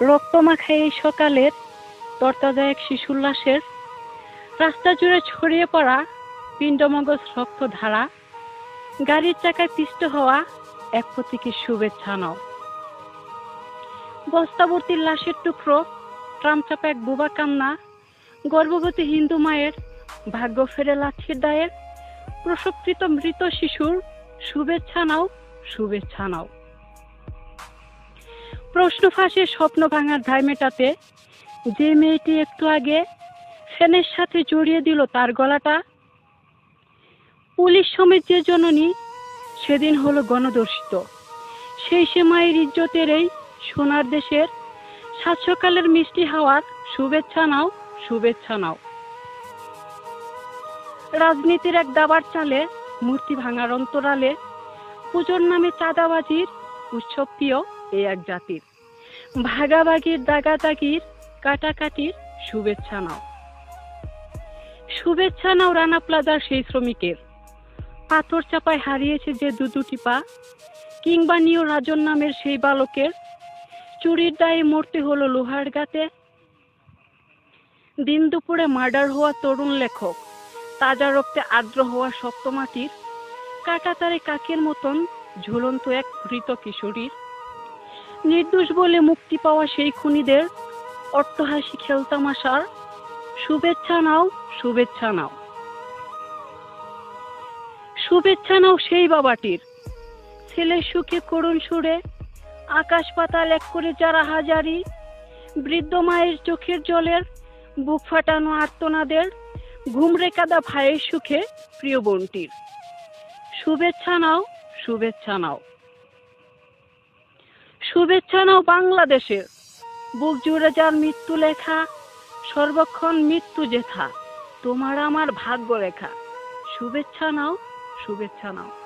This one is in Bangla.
রক্তমাখা এই সকালের তরতাজা এক শিশুর লাশের রাস্তা জুড়ে ছড়িয়ে পড়া পিণ্ডমগজ রক্ত ধারা গাড়ির চাকায় পিষ্ট হওয়া এক প্রতীকের শুভেচ্ছা নাও। বস্তাবর্তীর লাশের টুকরো ট্রাম চাপা এক বুবা কান্না, গর্ভবতী হিন্দু মায়ের ভাগ্য ফেরে লাঠির দায়ের, প্রসবকৃত মৃত শিশুর শুভেচ্ছা নাও শুভেচ্ছা নাও। প্রশ্ন ফাঁসে স্বপ্ন ভাঙার ধাই মেটাতে যে মেয়েটি একটু আগে ফ্যানের সাথে জড়িয়ে দিল তার গলাটা, পুলিশ সমেত যে জননী সেদিন হলো গণদর্শিত। সেই সে মায়ের ইজ্জতের এই সোনার দেশের সাত সকালের মিষ্টি হাওয়ার শুভেচ্ছা নাও শুভেচ্ছা নাও। রাজনীতির এক দাবার চালে, মূর্তি ভাঙার অন্তরালে পুজোর নামে চাঁদাবাজির উৎসব প্রিয় এই এক জাতির। ভাগাভাগির, দাগাদাগির, কাটাকাটির শুভেচ্ছা নাও। শুভেচ্ছা নাও রানা প্লাজার সেই শ্রমিকের। পাথর চাপায় হারিয়েছে যে দু দুটি পা, কিংবা নিও রাজন নামের সেই বালকের। চুরির দায়ে মরতে হলো লোহার গাতে। দিন দুপুরে মার্ডার হওয়া তরুণ লেখক, তাজা রক্তে আর্দ্র হওয়া শক্ত মাটির কাটাতারে কাকের মতন ঝুলন্ত এক মৃত কিশোরীর। নির্দোষ বলে মুক্তি পাওয়া সেই খুনিদের অট্টহাসি খেলতামাশার শুভেচ্ছা নাও শুভেচ্ছা নাও। শুভেচ্ছা নাও সেই বাবাটির। ছেলের সুখে করুণ সুরে আকাশ পাতাল এক করে যারা হাজারি, বৃদ্ধ মায়ের চোখের জলের বুক ফাটানো আর্তনাদের ঘুমরে কাদা ভাইয়ের সুখে প্রিয় বোনটির। শুভেচ্ছা নাও শুভেচ্ছা নাও। শুভেচ্ছা নাও বাংলাদেশের। বুক জুড়ে যার মৃত্যু লেখা, সর্বক্ষণ মৃত্যু জেথা তোমার আমার ভাগ্য রেখা। শুভেচ্ছা নাও শুভেচ্ছা নাও।